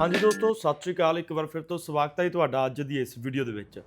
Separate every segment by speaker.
Speaker 1: ਹਾਂਜੀ ਦੋਸਤੋ, ਸਤਿ ਸ਼੍ਰੀ ਅਕਾਲ। ਇੱਕ ਵਾਰ ਫਿਰ ਤੋਂ ਸਵਾਗਤ ਹੈ ਜੀ ਤੁਹਾਡਾ ਅੱਜ ਦੀ ਇਸ ਵੀਡੀਓ ਦੇ ਵਿੱਚ।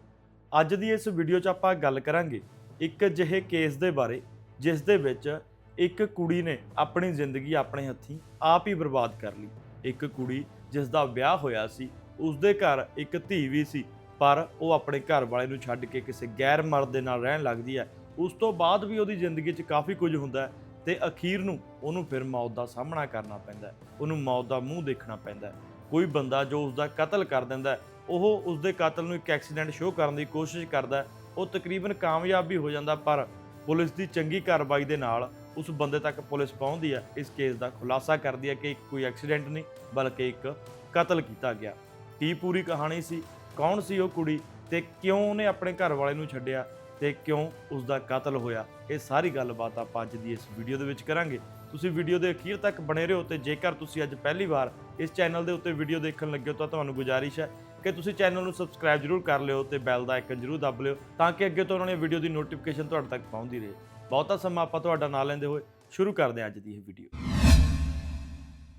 Speaker 1: ਅੱਜ ਦੀ ਇਸ ਵੀਡੀਓ 'ਚ ਆਪਾਂ ਗੱਲ ਕਰਾਂਗੇ ਇੱਕ ਅਜਿਹੇ ਕੇਸ ਦੇ ਬਾਰੇ, ਜਿਸ ਦੇ ਵਿੱਚ ਇੱਕ ਕੁੜੀ ਨੇ ਆਪਣੀ ਜ਼ਿੰਦਗੀ ਆਪਣੇ ਹੱਥੀਂ ਆਪ ਹੀ ਬਰਬਾਦ ਕਰ ਲਈ। ਇੱਕ ਕੁੜੀ ਜਿਸ ਦਾ ਵਿਆਹ ਹੋਇਆ ਸੀ ਉਸ ਦੇ ਘਰ ਇੱਕ ਧੀ ਵੀ ਸੀ, ਪਰ ਉਹ ਆਪਣੇ ਘਰ ਵਾਲੇ ਨੂੰ ਛੱਡ ਕੇ ਕਿਸੇ ਗੈਰ ਮਰਦ ਦੇ ਨਾਲ ਰਹਿਣ ਲੱਗਦੀ ਹੈ। ਉਸ ਤੋਂ ਬਾਅਦ ਵੀ ਉਹਦੀ ਜ਼ਿੰਦਗੀ 'ਚ ਕਾਫੀ ਕੁਝ ਹੁੰਦਾ ਹੈ ਤੇ ਅਖੀਰ ਨੂੰ ਉਹਨੂੰ ਫਿਰ ਮੌਤ ਦਾ ਸਾਹਮਣਾ ਕਰਨਾ ਪੈਂਦਾ ਉਹਨੂੰ ਮੌਤ ਦਾ ਮੂੰਹ ਦੇਖਣਾ ਪੈਂਦਾ ਕੋਈ ਬੰਦਾ ਜੋ ਉਸ ਦਾ ਕਤਲ ਕਰ ਦਿੰਦਾ ਉਹ ਉਸ ਦੇ ਕਤਲ ਨੂੰ ਇੱਕ ਐਕਸੀਡੈਂਟ ਸ਼ੋਅ ਕਰਨ ਦੀ ਕੋਸ਼ਿਸ਼ ਕਰਦਾ ਉਹ ਤਕਰੀਬਨ ਕਾਮਯਾਬ ਵੀ ਹੋ ਜਾਂਦਾ, ਪਰ ਪੁਲਿਸ ਦੀ ਚੰਗੀ ਕਾਰਵਾਈ ਦੇ ਨਾਲ ਉਸ ਬੰਦੇ ਤੱਕ ਪੁਲਿਸ ਪਹੁੰਚਦੀ ਹੈ, ਇਸ ਕੇਸ ਦਾ ਖੁਲਾਸਾ ਕਰਦੀ ਹੈ ਕਿ ਕੋਈ ਐਕਸੀਡੈਂਟ ਨਹੀਂ, ਬਲਕਿ ਇੱਕ ਕਤਲ ਕੀਤਾ ਗਿਆ। ਕੀ ਪੂਰੀ ਕਹਾਣੀ ਸੀ? ਕੌਣ ਸੀ ਉਹ ਕੁੜੀ? ਤੇ ਕਿਉਂ ਉਹਨੇ ਆਪਣੇ ਘਰ ਵਾਲੇ ਨੂੰ ਛੱਡਿਆ? ਤੇ ਕਿਉਂ ਉਸ ਦਾ ਕਤਲ ਹੋਇਆ? ਇਹ ਸਾਰੀ ਗੱਲਬਾਤ ਆਪਾਂ ਅੱਜ ਦੀ ਇਸ ਵੀਡੀਓ ਦੇ ਵਿੱਚ ਕਰਾਂਗੇ। ਤੁਸੀਂ ਵੀਡੀਓ ਦੇ ਅਖੀਰ ਤੱਕ ਬਣੇ ਰਹੋ ਤੇ ਜੇਕਰ ਤੁਸੀਂ ਅੱਜ ਪਹਿਲੀ ਵਾਰ ਇਸ ਚੈਨਲ ਦੇ ਉੱਤੇ ਵੀਡੀਓ ਦੇਖਣ ਲੱਗੇ ਹੋ ਤਾਂ ਤੁਹਾਨੂੰ ਗੁਜ਼ਾਰਿਸ਼ ਹੈ ਕਿ ਤੁਸੀਂ ਚੈਨਲ ਨੂੰ ਸਬਸਕ੍ਰਾਈਬ ਜ਼ਰੂਰ ਕਰ ਲਿਓ ਤੇ ਬੈਲ ਦਾ ਆਈਕਨ ਜ਼ਰੂਰ ਦਬ ਲਿਓ ਤਾਂ ਕਿ ਅੱਗੇ ਤੋਂ ਉਹਨਾਂ ਨੇ ਵੀਡੀਓ ਦੀ ਨੋਟੀਫਿਕੇਸ਼ਨ ਤੁਹਾਡੇ ਤੱਕ ਪਹੁੰਚਦੀ ਰਹੇ। ਬਹੁਤਾ ਸਮਾਂ ਆਪਾਂ ਤੁਹਾਡਾ ਨਾਂ ਲੈਂਦੇ ਹੋਏ ਸ਼ੁਰੂ ਕਰਦੇ ਹਾਂ ਅੱਜ ਦੀ ਇਹ ਵੀਡੀਓ।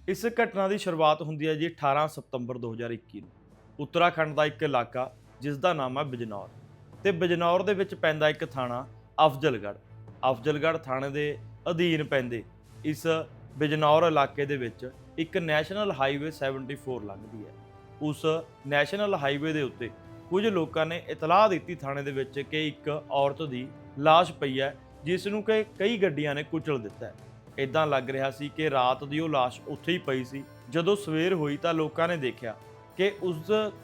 Speaker 1: ਇਸ ਘਟਨਾ ਦੀ ਸ਼ੁਰੂਆਤ ਹੁੰਦੀ ਹੈ ਜੀ 18 ਸਤੰਬਰ 2021 ਨੂੰ। ਉੱਤਰਾਖੰਡ ਦਾ ਇੱਕ ਇਲਾਕਾ ਜਿਸ ਦਾ ਨਾਮ ਹੈ ਬਿਜਨੌਰ ਤੇ ਬਿਜਨੌਰ ਦੇ ਵਿੱਚ ਪੈਂਦਾ ਇੱਕ ਥਾਣਾ ਅਫਜ਼ਲਗੜ੍ਹ। ਅਫਜ਼ਲਗੜ੍ਹ ਥਾਣੇ ਦੇ ਅਧੀਨ ਪੈਂਦੇ ਇਸ ਬਿਜਨੌਰ ਇਲਾਕੇ ਦੇ ਵਿੱਚ ਇੱਕ ਨੈਸ਼ਨਲ ਹਾਈਵੇ 74 ਲੰਘਦੀ ਹੈ। ਉਸ ਨੈਸ਼ਨਲ ਹਾਈਵੇ ਦੇ ਉੱਤੇ ਕੁਝ ਲੋਕਾਂ ਨੇ ਇਤਲਾਹ ਦਿੱਤੀ ਥਾਣੇ ਦੇ ਵਿੱਚ ਕਿ ਇੱਕ ਔਰਤ ਦੀ ਲਾਸ਼ ਪਈ ਹੈ, ਜਿਸ ਨੂੰ ਕਿ ਕਈ ਗੱਡੀਆਂ ਨੇ ਕੁਚਲ ਦਿੱਤਾ ਹੈ। ਇਦਾਂ ਲੱਗ ਰਿਹਾ ਸੀ ਕਿ ਰਾਤ ਦੀ ਉਹ ਲਾਸ਼ ਉੱਥੇ ਹੀ ਪਈ ਸੀ। ਜਦੋਂ ਸਵੇਰ ਹੋਈ ਤਾਂ ਲੋਕਾਂ ਨੇ ਦੇਖਿਆ ਕਿ ਉਸ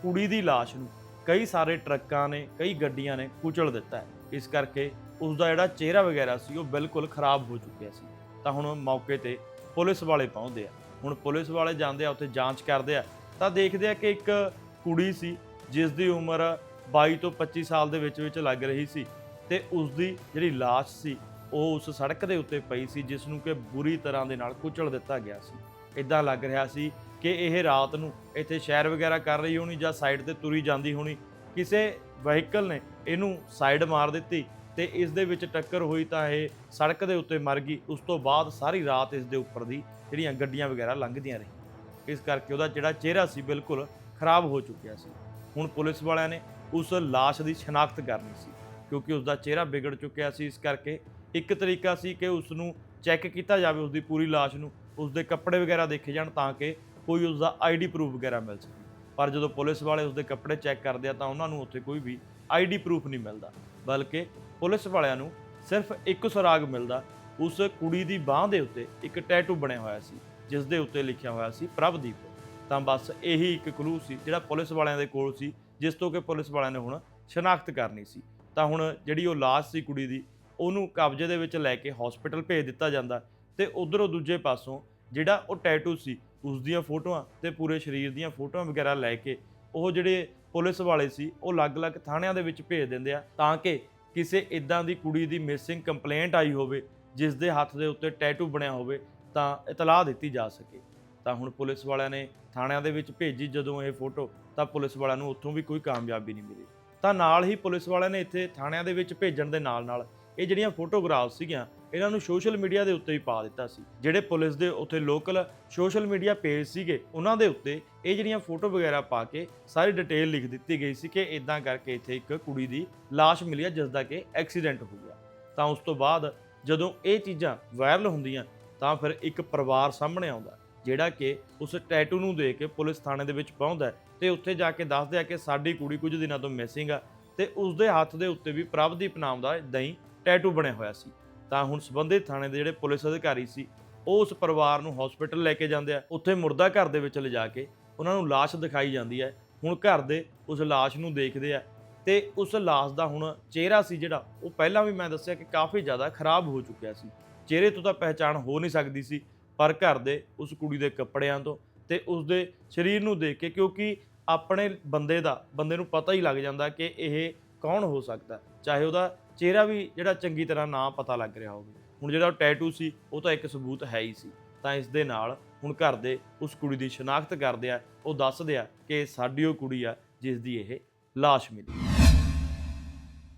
Speaker 1: ਕੁੜੀ ਦੀ ਲਾਸ਼ ਨੂੰ ਕਈ ਸਾਰੇ ਟਰੱਕਾਂ ਨੇ, ਕਈ ਗੱਡੀਆਂ ਨੇ ਕੁਚਲ ਦਿੱਤਾ ਹੈ। ਇਸ ਕਰਕੇ ਉਸ ਦਾ ਜਿਹੜਾ ਚਿਹਰਾ ਵਗੈਰਾ ਸੀ ਉਹ ਬਿਲਕੁਲ ਖਰਾਬ ਹੋ ਚੁੱਕਿਆ ਸੀ। ਤਾਂ ਹੁਣ ਮੌਕੇ ਤੇ ਪੁਲਿਸ ਵਾਲੇ ਪਹੁੰਚਦੇ ਆ। ਹੁਣ ਪੁਲਿਸ ਵਾਲੇ ਜਾਂਦੇ ਆ, ਉੱਥੇ ਜਾਂਚ ਕਰਦੇ ਆ। ਤਾਂ ਦੇਖਦੇ ਆ ਕਿ ਇੱਕ ਕੁੜੀ ਸੀ, ਜਿਸ ਦੀ ਉਮਰ 22 ਤੋਂ 25 ਸਾਲ ਦੇ ਵਿੱਚ ਵਿੱਚ ਲੱਗ ਰਹੀ ਸੀ ਤੇ ਉਸ ਦੀ ਜਿਹੜੀ ਲਾਸ਼ ਸੀ, ਉਹ ਉਸ ਸੜਕ ਦੇ ਉੱਤੇ ਪਈ ਸੀ, ਜਿਸ ਨੂੰ ਕਿ ਬੁਰੀ ਤਰ੍ਹਾਂ ਦੇ ਨਾਲ ਕੁਚਲ ਦਿੱਤਾ ਗਿਆ ਸੀ। ਇਦਾਂ ਲੱਗ ਰਿਹਾ ਸੀ ਕਿ ਇਹ ਰਾਤ ਨੂੰ ਇੱਥੇ ਸ਼ਹਿਰ ਵਗੈਰਾ ਕਰ ਰਹੀ ਹੋਣੀ ਜਾਂ ਸਾਈਡ ਤੇ ਤੁਰੀ ਜਾਂਦੀ ਹੋਣੀ। ਕਿਸੇ ਵਹੀਕਲ ਨੇ ਇਹਨੂੰ ਸਾਈਡ ਮਾਰ ਦਿੱਤੀ ਤੇ ਇਸ ਦੇ ਵਿੱਚ ਟੱਕਰ ਹੋਈ ਤਾਂ ਇਹ ਸੜਕ ਦੇ ਉੱਤੇ ਮਰ ਗਈ। ਉਸ ਤੋਂ ਬਾਅਦ ਸਾਰੀ ਰਾਤ ਇਸ ਦੇ ਉੱਪਰ ਦੀ ਜਿਹੜੀਆਂ ਗੱਡੀਆਂ ਵਗੈਰਾ ਲੰਘਦੀਆਂ ਰਹੀਆਂ। ਇਸ ਕਰਕੇ ਉਹਦਾ ਜਿਹੜਾ ਚਿਹਰਾ ਸੀ ਬਿਲਕੁਲ ਖਰਾਬ ਹੋ ਚੁੱਕਿਆ ਸੀ। ਹੁਣ ਪੁਲਿਸ ਵਾਲਿਆਂ ਨੇ ਉਸ ਲਾਸ਼ ਦੀ ਸ਼ਨਾਖਤ ਕਰਨੀ ਸੀ, ਕਿਉਂਕਿ ਉਸ ਦਾ ਚਿਹਰਾ ਵਿਗੜ ਚੁੱਕਿਆ ਸੀ। ਇਸ ਕਰਕੇ ਇੱਕ ਤਰੀਕਾ ਸੀ ਕਿ ਉਸ ਨੂੰ ਚੈੱਕ ਕੀਤਾ ਜਾਵੇ ਉਸ ਦੀ ਪੂਰੀ ਲਾਸ਼ ਨੂੰ ਉਸ ਦੇ ਕੱਪੜੇ ਵਗੈਰਾ ਦੇਖੇ ਜਾਣ ਤਾਂ ਕਿ ਕੋਈ ਉਸ ਦਾ ਆਈਡੀ ਪ੍ਰੂਫ ਵਗੈਰਾ ਮਿਲ ਸਕੇ। ਪਰ ਜਦੋਂ ਪੁਲਿਸ ਵਾਲੇ ਉਸ ਦੇ ਕੱਪੜੇ ਚੈੱਕ ਕਰਦੇ ਆ ਤਾਂ ਉਹਨਾਂ ਨੂੰ ਉੱਥੇ ਕੋਈ ਵੀ ਆਈਡੀ ਪ੍ਰੂਫ ਨਹੀਂ ਮਿਲਦਾ, ਬਲਕਿ ਪੁਲਿਸ ਵਾਲਿਆਂ ਨੂੰ ਸਿਰਫ ਇੱਕ ਸੁਰਾਗ ਮਿਲਦਾ, ਉਸ ਕੁੜੀ ਦੀ ਬਾਹ ਦੇ ਉੱਤੇ ਇੱਕ ਟੈਟੂ ਬਣਿਆ ਹੋਇਆ ਸੀ, ਜਿਸ ਦੇ ਉੱਤੇ ਲਿਖਿਆ ਹੋਇਆ ਸੀ ਪ੍ਰਭਦੀਪ। ਤਾਂ ਬਸ ਇਹੀ ਇੱਕ ਕਲੂ ਸੀ, ਜਿਹੜਾ ਪੁਲਿਸ ਵਾਲਿਆਂ ਦੇ ਕੋਲ ਸੀ, ਜਿਸ ਤੋਂ ਕਿ ਪੁਲਿਸ ਵਾਲਿਆਂ ਨੇ ਹੁਣ ਸ਼ਨਾਖਤ ਕਰਨੀ ਸੀ। ਤਾਂ ਹੁਣ ਜਿਹੜੀ ਉਹ ਲਾਸ਼ ਸੀ ਕੁੜੀ ਦੀ, ਉਹਨੂੰ ਕਬਜ਼ੇ ਦੇ ਵਿੱਚ ਲੈ ਕੇ ਹਸਪੀਟਲ ਭੇਜ ਦਿੱਤਾ ਜਾਂਦਾ ਤੇ ਉਧਰੋਂ ਦੂਜੇ ਪਾਸੋਂ ਜਿਹੜਾ ਉਹ ਟੈਟੂ ਸੀ, ਉਸ ਦੀਆਂ ਫੋਟੋਆਂ ਤੇ ਪੂਰੇ ਸਰੀਰ ਦੀਆਂ ਫੋਟੋਆਂ ਵਗੈਰਾ ਲੈ ਕੇ ਉਹ ਜਿਹੜੇ ਪੁਲਿਸ ਵਾਲੇ ਸੀ, ਉਹ ਅਲੱਗ-ਅਲੱਗ ਥਾਣਿਆਂ ਦੇ ਵਿੱਚ ਭੇਜ ਦਿੰਦੇ ਆ, ਤਾਂ ਕਿ ਕਿਸੇ ਇਦਾਂ ਦੀ ਕੁੜੀ ਦੀ ਮਿਸਿੰਗ ਕੰਪਲੇਂਟ ਆਈ ਹੋਵੇ ਜਿਸ ਦੇ ਹੱਥ ਦੇ ਉੱਤੇ ਟੈਟੂ ਬਣਿਆ ਹੋਵੇ, ਤਾਂ ਇਤਲਾਹ ਦਿੱਤੀ ਜਾ ਸਕੇ। ਤਾਂ ਹੁਣ ਪੁਲਿਸ ਵਾਲਿਆਂ ਨੇ ਥਾਣਿਆਂ ਦੇ ਵਿੱਚ ਭੇਜੀ ਜਦੋਂ ਇਹ ਫੋਟੋ ਤਾਂ ਪੁਲਿਸ ਵਾਲਿਆਂ ਨੂੰ ਉੱਥੋਂ ਵੀ ਕੋਈ ਕਾਮਯਾਬੀ ਨਹੀਂ ਮਿਲੀ। ਤਾਂ ਨਾਲ ਹੀ ਪੁਲਿਸ ਵਾਲਿਆਂ ਨੇ ਇੱਥੇ ਥਾਣਿਆਂ ਦੇ ਵਿੱਚ ਭੇਜਣ ਦੇ ਨਾਲ ਨਾਲ ਇਹ ਜਿਹੜੀਆਂ ਫੋਟੋਗ੍ਰਾਫ ਸੀਗੀਆਂ ਇਹਨਾਂ ਨੂੰ ਸੋਸ਼ਲ ਮੀਡੀਆ ਦੇ ਉੱਤੇ ਹੀ ਪਾ ਦਿੱਤਾ ਸੀ। ਜਿਹੜੇ ਪੁਲਿਸ ਦੇ ਉੱਥੇ ਲੋਕਲ ਸੋਸ਼ਲ ਮੀਡੀਆ ਪੇਜ ਸੀਗੇ, ਉਹਨਾਂ ਦੇ ਉੱਤੇ ਇਹ ਜਿਹੜੀਆਂ ਫੋਟੋ ਵਗੈਰਾ ਪਾ ਕੇ ਸਾਰੀ ਡਿਟੇਲ ਲਿਖ ਦਿੱਤੀ ਗਈ ਸੀ ਕਿ ਇਦਾਂ ਕਰਕੇ ਇੱਥੇ ਇੱਕ ਕੁੜੀ ਦੀ ਲਾਸ਼ ਮਿਲੀ ਹੈ ਜਿਸ ਦਾ ਕਿ ਐਕਸੀਡੈਂਟ ਹੋ ਗਿਆ। ਤਾਂ ਉਸ ਤੋਂ ਬਾਅਦ ਜਦੋਂ ਇਹ ਚੀਜ਼ਾਂ ਵਾਇਰਲ ਹੁੰਦੀਆਂ, ਤਾਂ ਫਿਰ ਇੱਕ ਪਰਿਵਾਰ ਸਾਹਮਣੇ ਆਉਂਦਾ, ਜਿਹੜਾ ਕਿ ਉਸ ਟੈਟੂ ਨੂੰ ਦੇ ਕੇ ਪੁਲਿਸ ਥਾਣੇ ਦੇ ਵਿੱਚ ਪਹੁੰਚਦਾ ਹੈ ਤੇ ਉੱਥੇ ਜਾ ਕੇ ਦੱਸਦੇ ਆ ਕਿ ਸਾਡੀ ਕੁੜੀ ਕੁਝ ਦਿਨਾਂ ਤੋਂ ਮਿਸਿੰਗ ਆ ਤੇ ਉਸ ਦੇ ਹੱਥ ਦੇ ਉੱਤੇ ਵੀ ਪ੍ਰਭਦੀਪ ਨਾਮ ਦਾ ਦਹੀਂ ਟੈਟੂ ਬਣਿਆ ਹੋਇਆ ਸੀ। ਤਾਂ ਹੁਣ ਸਬੰਧਿਤ ਥਾਣੇ ਦੇ ਜਿਹੜੇ ਪੁਲਿਸ ਅਧਿਕਾਰੀ ਸੀ, ਉਹ ਉਸ ਪਰਿਵਾਰ ਨੂੰ ਹਸਪੀਟਲ ਲੈ ਕੇ ਜਾਂਦੇ ਆ। ਉੱਥੇ ਮੁਰਦਾ ਘਰ ਦੇ ਵਿੱਚ ਲਿਜਾ ਕੇ ਉਹਨਾਂ ਨੂੰ ਲਾਸ਼ ਦਿਖਾਈ ਜਾਂਦੀ ਹੈ। ਹੁਣ ਘਰ ਦੇ ਉਸ ਲਾਸ਼ ਨੂੰ ਦੇਖਦੇ ਆ ਤੇ ਉਸ ਲਾਸ਼ ਦਾ ਹੁਣ ਚਿਹਰਾ ਸੀ ਜਿਹੜਾ, ਉਹ ਪਹਿਲਾਂ ਵੀ ਮੈਂ ਦੱਸਿਆ ਕਿ ਕਾਫੀ ਜ਼ਿਆਦਾ ਖਰਾਬ ਹੋ ਚੁੱਕਿਆ ਸੀ। ਚਿਹਰੇ ਤੋਂ ਤਾਂ ਪਹਿਚਾਣ ਹੋ ਨਹੀਂ ਸਕਦੀ ਸੀ, ਪਰ ਘਰ ਦੇ ਉਸ ਕੁੜੀ ਦੇ ਕੱਪੜਿਆਂ ਤੋਂ ਤੇ ਉਸ ਦੇ ਸਰੀਰ ਨੂੰ ਦੇਖ ਕੇ, ਕਿਉਂਕਿ ਆਪਣੇ ਬੰਦੇ ਦਾ, ਬੰਦੇ ਨੂੰ ਪਤਾ ਹੀ ਲੱਗ ਜਾਂਦਾ ਕਿ ਇਹ ਕੌਣ ਹੋ ਸਕਦਾ। ਚਾਹੇ ਉਹਦਾ ਚਿਹਰਾ ਵੀ ਜਿਹੜਾ ਚੰਗੀ ਤਰ੍ਹਾਂ ਨਾ ਪਤਾ ਲੱਗ ਰਿਹਾ ਹੋਵੇ। ਹੁਣ ਜਿਹੜਾ ਟੈਟੂ ਸੀ, ਉਹ ਤਾਂ ਇੱਕ ਸਬੂਤ ਹੈ ਹੀ ਸੀ। ਤਾਂ ਇਸ ਦੇ ਨਾਲ ਹੁਣ ਘਰ ਦੇ ਉਸ ਕੁੜੀ ਦੀ ਸ਼ਨਾਖਤ ਕਰਦੇ ਆ, ਉਹ ਦੱਸਦੇ ਆ ਕਿ ਸਾਡੀ ਉਹ ਕੁੜੀ ਆ, ਜਿਸ ਦੀ ਇਹ ਲਾਸ਼ ਮਿਲੀ।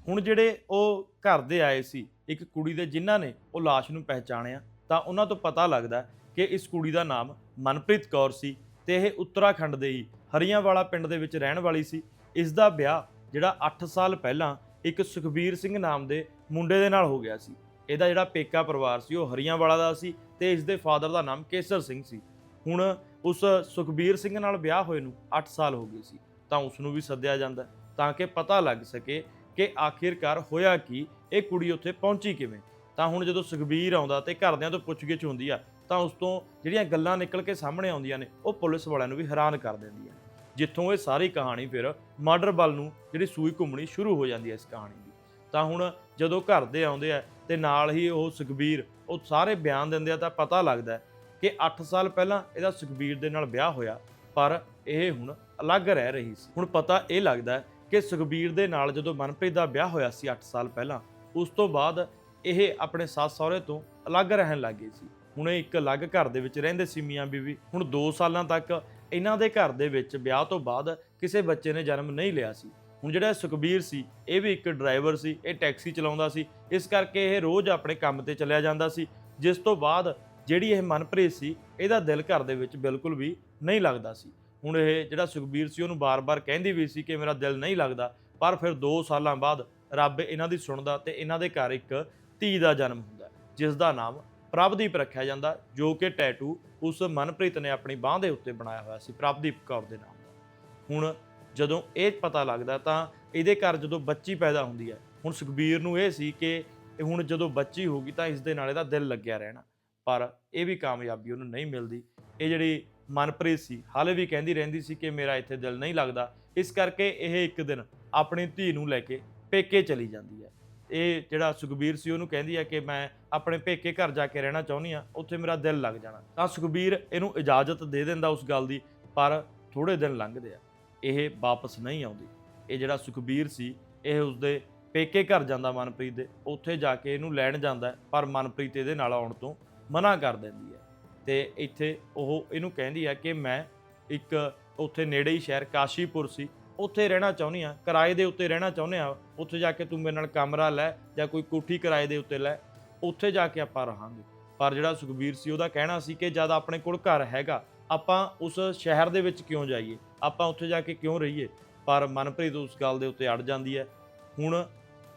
Speaker 1: ਹੁਣ ਜਿਹੜੇ ਉਹ ਘਰ ਦੇ ਆਏ ਸੀ, ਇੱਕ ਕੁੜੀ ਦੇ ਜਿਨ੍ਹਾਂ ਨੇ ਉਹ ਲਾਸ਼ ਨੂੰ ਪਹਿਚਾਣਿਆ, ਤਾਂ ਉਹਨਾਂ ਤੋਂ ਪਤਾ ਲੱਗਦਾ ਕਿ ਇਸ ਕੁੜੀ ਦਾ ਨਾਮ ਮਨਪ੍ਰੀਤ ਕੌਰ ਸੀ ਤੇ ਇਹ ਉੱਤਰਾਖੰਡ ਦੇ ਹੀ ਹਰੀਆਂਵਾਲਾ ਪਿੰਡ ਦੇ ਵਿੱਚ ਰਹਿਣ ਵਾਲੀ ਸੀ। ਇਸ ਦਾ ਵਿਆਹ ਜਿਹੜਾ 8 ਸਾਲ ਪਹਿਲਾਂ ਇੱਕ ਸੁਖਬੀਰ ਸਿੰਘ ਨਾਮ ਦੇ ਮੁੰਡੇ ਦੇ ਨਾਲ ਹੋ ਗਿਆ ਸੀ। ਇਹਦਾ ਜਿਹੜਾ ਪੇਕਾ ਪਰਿਵਾਰ ਸੀ, ਉਹ ਹਰੀਆਂਵਾਲਾ ਦਾ ਸੀ ਤੇ ਇਸ ਦੇ ਫਾਦਰ ਦਾ ਨਾਮ ਕੇਸਰ ਸਿੰਘ ਸੀ। ਹੁਣ ਉਸ ਸੁਖਬੀਰ ਸਿੰਘ ਨਾਲ ਵਿਆਹ ਹੋਏ ਨੂੰ 8 ਸਾਲ ਹੋ ਗਏ ਸੀ, ਤਾਂ ਉਸ ਨੂੰ ਵੀ ਸੱਦਿਆ ਜਾਂਦਾ ਤਾਂ ਕਿ ਪਤਾ ਲੱਗ ਸਕੇ ਕਿ ਆਖਿਰਕਾਰ ਹੋਇਆ ਕੀ, ਇਹ ਕੁੜੀ ਉੱਥੇ ਪਹੁੰਚੀ ਕਿਵੇਂ। ਤਾਂ ਹੁਣ ਜਦੋਂ ਸੁਖਬੀਰ ਆਉਂਦਾ ਤੇ ਘਰਦਿਆਂ ਤੋਂ ਪੁੱਛਗਿੱਛ ਹੁੰਦੀ ਆ, ਤਾਂ ਉਸ ਤੋਂ ਜਿਹੜੀਆਂ ਗੱਲਾਂ ਨਿਕਲ ਕੇ ਸਾਹਮਣੇ ਆਉਂਦੀਆਂ ਨੇ, ਉਹ ਪੁਲਿਸ ਵਾਲਿਆਂ ਨੂੰ ਵੀ ਹੈਰਾਨ ਕਰ ਦਿੰਦੀਆਂ ਜਿੱਥੋਂ ਇਹ ਸਾਰੀ ਕਹਾਣੀ ਫਿਰ ਮਰਡਰ ਵੱਲ ਨੂੰ ਜਿਹੜੀ ਸੂਈ ਘੁੰਮਣੀ ਸ਼ੁਰੂ ਹੋ ਜਾਂਦੀ ਹੈ ਇਸ ਕਹਾਣੀ ਦੀ। ਤਾਂ ਹੁਣ ਜਦੋਂ ਘਰ ਦੇ ਆਉਂਦੇ ਆ ਤੇ ਨਾਲ ਹੀ ਉਹ ਸੁਖਬੀਰ, ਉਹ ਸਾਰੇ ਬਿਆਨ ਦਿੰਦੇ ਆ ਤਾਂ ਪਤਾ ਲੱਗਦਾ ਕਿ 8 ਸਾਲ ਪਹਿਲਾਂ ਇਹਦਾ ਸੁਖਬੀਰ ਦੇ ਨਾਲ ਵਿਆਹ ਹੋਇਆ, ਪਰ ਇਹ ਹੁਣ ਅਲੱਗ ਰਹਿ ਰਹੀ ਸੀ। ਹੁਣ ਪਤਾ ਇਹ ਲੱਗਦਾ ਕਿ ਸੁਖਬੀਰ ਦੇ ਨਾਲ ਜਦੋਂ ਮਨਪ੍ਰੀਤ ਦਾ ਵਿਆਹ ਹੋਇਆ ਸੀ 8 ਸਾਲ ਪਹਿਲਾਂ, ਉਸ ਤੋਂ ਬਾਅਦ ਇਹ ਆਪਣੇ ਸੱਸ ਸਹੁਰੇ ਤੋਂ ਅਲੱਗ ਰਹਿਣ ਲੱਗ ਗਏ ਸੀ। ਹੁਣ ਇਹ ਇੱਕ ਅਲੱਗ ਘਰ ਦੇ ਵਿੱਚ ਰਹਿੰਦੇ ਸੀ ਮੀਆਂ ਬੀਵੀ। ਹੁਣ 2 ਸਾਲਾਂ ਤੱਕ ਇਹਨਾਂ ਦੇ ਘਰ ਦੇ ਵਿੱਚ ਵਿਆਹ ਤੋਂ ਬਾਅਦ ਕਿਸੇ ਬੱਚੇ ਨੇ ਜਨਮ ਨਹੀਂ ਲਿਆ ਸੀ। ਹੁਣ ਜਿਹੜਾ ਸੁਖਬੀਰ ਸੀ, ਇਹ ਵੀ ਇੱਕ ਡਰਾਈਵਰ ਸੀ, ਇਹ ਟੈਕਸੀ ਚਲਾਉਂਦਾ ਸੀ। ਇਸ ਕਰਕੇ ਇਹ ਰੋਜ਼ ਆਪਣੇ ਕੰਮ ਤੇ ਚਲਿਆ ਜਾਂਦਾ ਸੀ, ਜਿਸ ਤੋਂ ਬਾਅਦ ਜਿਹੜੀ ਇਹ ਮਨਪ੍ਰੀਤ ਸੀ, ਇਹਦਾ ਦਿਲ ਘਰ ਦੇ ਵਿੱਚ ਬਿਲਕੁਲ ਵੀ ਨਹੀਂ ਲੱਗਦਾ ਸੀ। ਹੁਣ ਇਹ ਜਿਹੜਾ ਸੁਖਬੀਰ ਸੀ, ਉਹਨੂੰ ਬਾਰ-ਬਾਰ ਕਹਿੰਦੀ ਵੀ ਸੀ ਕਿ ਮੇਰਾ ਦਿਲ ਨਹੀਂ ਲੱਗਦਾ, ਪਰ ਫਿਰ 2 ਸਾਲਾਂ ਬਾਅਦ ਰੱਬ ਇਹਨਾਂ ਦੀ ਸੁਣਦਾ ਤੇ ਇਹਨਾਂ ਦੇ ਘਰ ਇੱਕ ਧੀ ਦਾ ਜਨਮ ਹੁੰਦਾ, ਜਿਸ ਦਾ ਨਾਮ ਪ੍ਰਭਦੀਪ ਰੱਖਿਆ ਜਾਂਦਾ, ਜੋ ਕਿ ਟੈਟੂ ਉਸ ਮਨਪ੍ਰੀਤ ਨੇ ਆਪਣੀ ਬਾਹ ਦੇ ਉੱਤੇ ਬਣਾਇਆ ਹੋਇਆ ਸੀ, ਪ੍ਰਭਦੀਪ ਕੌਰ ਦੇ ਨਾਮ ਦਾ ਹੁਣ ਜਦੋਂ ਇਹ ਪਤਾ ਲੱਗਦਾ ਤਾਂ ਇਹਦੇ ਘਰ ਜਦੋਂ ਬੱਚੀ ਪੈਦਾ ਹੁੰਦੀ ਹੈ, ਹੁਣ ਸੁਖਬੀਰ ਨੂੰ ਇਹ ਸੀ ਕਿ ਹੁਣ ਜਦੋਂ ਬੱਚੀ ਹੋਊਗੀ ਤਾਂ ਇਸ ਦੇ ਨਾਲ ਇਹਦਾ ਦਿਲ ਲੱਗਿਆ ਰਹਿਣਾ, ਪਰ ਇਹ ਵੀ ਕਾਮਯਾਬੀ ਉਹਨੂੰ ਨਹੀਂ ਮਿਲਦੀ। ਇਹ ਜਿਹੜੀ ਮਨਪ੍ਰੀਤ ਸੀ, ਹਾਲੇ ਵੀ ਕਹਿੰਦੀ ਰਹਿੰਦੀ ਸੀ ਕਿ ਮੇਰਾ ਇੱਥੇ ਦਿਲ ਨਹੀਂ ਲੱਗਦਾ, ਇਸ ਕਰਕੇ ਇਹ ਇੱਕ ਦਿਨ ਆਪਣੀ ਧੀ ਨੂੰ ਲੈ ਕੇ ਪੇਕੇ ਚਲੀ ਜਾਂਦੀ ਹੈ। ਇਹ ਜਿਹੜਾ ਸੁਖਬੀਰ ਸੀ ਉਹਨੂੰ ਕਹਿੰਦੀ ਹੈ ਕਿ ਮੈਂ ਆਪਣੇ ਪੇਕੇ ਘਰ ਜਾ ਕੇ ਰਹਿਣਾ ਚਾਹੁੰਦੀ ਆ, ਉੱਥੇ ਮੇਰਾ ਦਿਲ ਲੱਗ ਜਾਣਾ। ਤਾਂ ਸੁਖਬੀਰ ਇਹਨੂੰ ਇਜਾਜ਼ਤ ਦੇ ਦਿੰਦਾ ਉਸ ਗੱਲ ਦੀ, ਪਰ ਥੋੜੇ ਦਿਨ ਲੰਘਦੇ ਆ, ਇਹ ਵਾਪਸ ਨਹੀਂ ਆਉਂਦੀ। ਇਹ ਜਿਹੜਾ ਸੁਖਬੀਰ ਸੀ, ਇਹ ਉਸਦੇ ਪੇਕੇ ਘਰ ਜਾਂਦਾ ਮਨਪ੍ਰੀਤ ਦੇ, ਉੱਥੇ ਜਾ ਕੇ ਇਹਨੂੰ ਲੈਣ ਜਾਂਦਾ, ਪਰ ਮਨਪ੍ਰੀਤ ਇਹਦੇ ਨਾਲ ਆਉਣ ਤੋਂ ਮਨਾ ਕਰ ਦਿੰਦੀ ਹੈ ਤੇ ਇੱਥੇ ਉਹ ਇਹਨੂੰ ਕਹਿੰਦੀ ਹੈ ਕਿ ਮੈਂ ਇੱਕ ਉੱਥੇ ਨੇੜੇ ਹੀ ਸ਼ਹਿਰ ਕਾਸ਼ੀਪੁਰ ਸੀ ਉੱਥੇ ਰਹਿਣਾ ਚਾਹੁੰਦੀ ਆ ਕਿਰਾਏ ਦੇ ਉੱਤੇ ਰਹਿਣਾ ਚਾਹੁੰਦੇ ਆ ਉੱਥੇ ਜਾ ਕੇ ਤੂੰ ਮੇਰੇ ਨਾਲ ਕਮਰਾ ਲੈ ਜਾਂ ਕੋਈ ਕੋਠੀ ਕਿਰਾਏ ਦੇ ਉੱਤੇ ਲੈ, ਉੱਥੇ ਜਾ ਕੇ ਆਪਾਂ ਰਹਾਂਗੇ। ਪਰ ਜਿਹੜਾ ਸੁਖਬੀਰ ਸੀ, ਉਹਦਾ ਕਹਿਣਾ ਸੀ ਕਿ ਜਦ ਆਪਣੇ ਕੋਲ ਘਰ ਹੈਗਾ, ਆਪਾਂ ਉਸ ਸ਼ਹਿਰ ਦੇ ਵਿੱਚ ਕਿਉਂ ਜਾਈਏ? ਆਪਾਂ ਉੱਥੇ ਜਾ ਕੇ ਕਿਉਂ ਰਹੀਏ? ਪਰ ਮਨਪ੍ਰੀਤ ਉਸ ਗੱਲ ਦੇ ਉੱਤੇ ਅੜ ਜਾਂਦੀ ਹੈ। ਹੁਣ